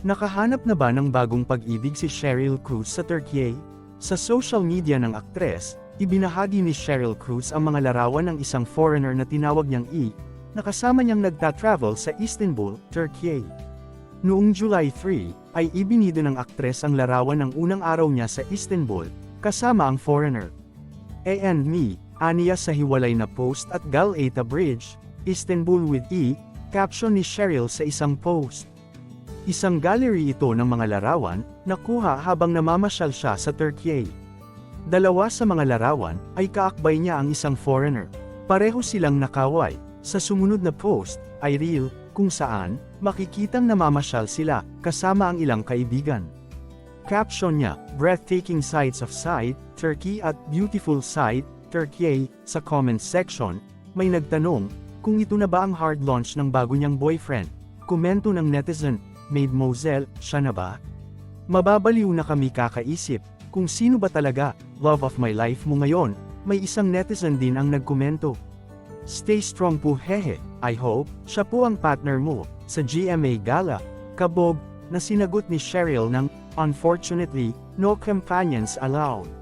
Nakahanap na ba ng bagong pag-ibig si Cheryl Cruz sa Turkey? Sa social media ng aktres, ibinahagi ni Cheryl Cruz ang mga larawan ng isang foreigner na tinawag niyang E, na kasama niyang nagta-travel sa Istanbul, Turkey. Noong July 3, ay ibinido ng aktres ang larawan ng unang araw niya sa Istanbul, kasama ang foreigner. A and me, aniya sa hiwalay na post at Galata Bridge, Istanbul with E, caption ni Cheryl sa isang post. Isang gallery ito ng mga larawan, nakuha habang namamasyal siya sa Turkey. Dalawa sa mga larawan, ay kaakbay niya ang isang foreigner. Pareho silang nakaway. Sa sumunod na post, ay reel, kung saan, makikitang namamasyal sila, kasama ang ilang kaibigan. Caption niya, breathtaking sights of sight, Turkey at beautiful sight, Turkey, sa comment section, may nagtanong, kung ito na ba ang hard launch ng bago niyang boyfriend. Komento ng netizen, Mademoiselle, siya na ba? Mababaliw na kami kakaisip, kung sino ba talaga, love of my life mo ngayon, may isang netizen din ang nagkomento. Stay strong po hehe, I hope, siya po ang partner mo, sa GMA Gala, kabog, na sinagot ni Cheryl ng, unfortunately, no companions allowed.